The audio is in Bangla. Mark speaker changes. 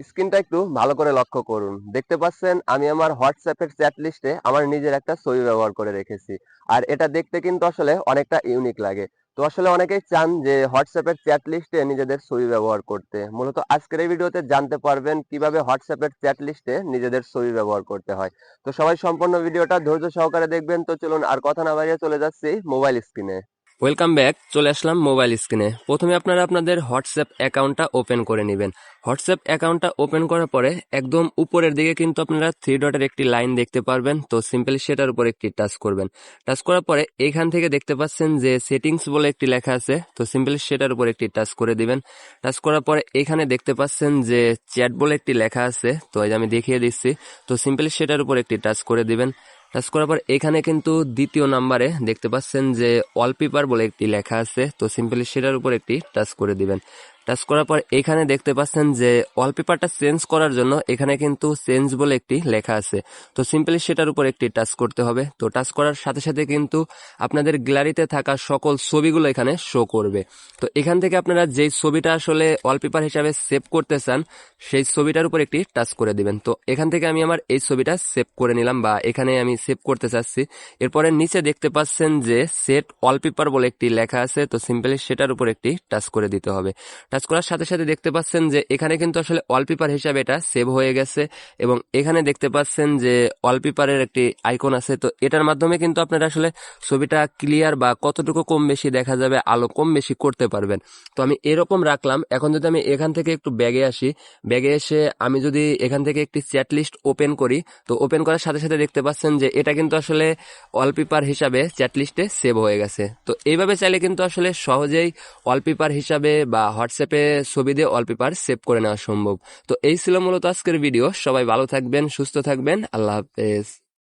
Speaker 1: স্ক্রিনটা একটু ভালো করে লক্ষ্য করুন। দেখতে পাচ্ছেন, আমি আমার হোয়াটসঅ্যাপের চ্যাট লিস্টে আমার নিজের একটা ছবি ব্যবহার করে রেখেছি। আর এটা দেখতে কিন্তু আসলে অনেকটা ইউনিক লাগে। তো আসলে অনেকেই চান যে হোয়াটসঅ্যাপের চ্যাট লিস্টে নিজেদের ছবি ব্যবহার করতে। মূলত আজকের এই ভিডিওতে জানতে পারবেন কীভাবে হোয়াটসঅ্যাপের চ্যাট লিস্টে নিজেদের ছবি ব্যবহার করতে হয়। তো সবাই সম্পূর্ণ ভিডিওটা ধৈর্য সহকারে দেখবেন। তো চলুন আর কথা না বাড়িয়ে চলে যাচ্ছি মোবাইল স্ক্রিনে ওয়েলকাম ব্যাক চলে আসলাম মোবাইল স্ক্রিনে প্রথমে আপনারা আপনাদের হোয়াটসঅ্যাপ অ্যাকাউন্টটা ওপেন করে নেবেন। হোয়াটসঅ্যাপ অ্যাকাউন্টটা ওপেন করার পরে একদম উপরের দিকে কিন্তু আপনারা থ্রি ডটের একটি লাইন দেখতে পারবেন। তো সিম্পলি সেটার উপর একটি টাচ করবেন। টাচ করার পরে এখান থেকে দেখতে পাচ্ছেন যে সেটিংস বলে একটি লেখা আছে। তো সিম্পলি সেটার উপর একটি টাচ করে দিবেন। টাচ করার পরে এখানে দেখতে পাচ্ছেন যে চ্যাট বলে একটি লেখা আছে। তো আমি দেখিয়ে দিচ্ছি। তো সিম্পলি সেটার উপর একটি টাচ করে দিবেন। টাচ করার পর এখানে কিন্তু দ্বিতীয় নাম্বারে দেখতে পাচ্ছেন যে ওয়ালপেপার বলে একটি লেখা আছে, তো সিম্পলি সেটার উপর একটি টাচ করে দিবেন। টাচ করার পর এখানে দেখতে পাচ্ছেন যে ওয়ালপেপারটা চেঞ্জ করার জন্য এখানে কিন্তু চেঞ্জ বলে একটি লেখা আছে। তো সিম্পলি সেটার উপর একটি টাচ করতে হবে। তো টাচ করার সাথে সাথে কিন্তু আপনাদের গ্যালারিতে থাকা সকল ছবিগুলো এখানে শো করবে। তো এখান থেকে আপনারা যেই ছবিটা আসলে ওয়ালপেপার হিসাবে সেভ করতে চান, সেই ছবিটার উপর একটি টাচ করে দিবেন। তো এখান থেকে আমি আমার এই ছবিটা সেভ করে নিলাম বা এখানে আমি সেভ করতে চাচ্ছি। এরপরে নিচে দেখতে পাচ্ছেন যে সেট ওয়ালপেপার বলে একটি লেখা আছে। তো সিম্পলি সেটার উপর একটি টাচ করে দিতে হবে। টাচ করার সাথে সাথে দেখতে পাচ্ছেন যে এখানে কিন্তু আসলে ওয়ালপেপার হিসাবে এটা সেভ হয়ে গেছে এবং এখানে দেখতে পাচ্ছেন যে ওয়ালপেপারের একটি আইকন আছে। তো এটার মাধ্যমে কিন্তু আপনারা আসলে ছবিটা ক্লিয়ার বা কতটুকু কম বেশি দেখা যাবে, আলো কম বেশি করতে পারবেন। তো আমি এরকম রাখলাম। এখন যদি আমি এখান থেকে একটু ব্যাগে আসি, ব্যাগে এসে আমি যদি এখান থেকে একটি চ্যাট লিস্ট ওপেন করি, তো ওপেন করার সাথে সাথে দেখতে পাচ্ছেন যে এটা কিন্তু আসলে ওয়ালপেপার হিসাবে চ্যাট লিস্টে সেভ হয়ে গেছে। তো এইভাবে চাইলে কিন্তু আসলে সহজেই ওয়ালপেপার হিসাবে বা হোয়াটসঅ্যাপে ছবি দিয়ে ওয়ালপেপার সেভ করে নেওয়া সম্ভব। তো এই ছিল মূলত আজকের ভিডিও সবাই ভালো থাকবেন, সুস্থ থাকবেন। আল্লাহ হাফেজ।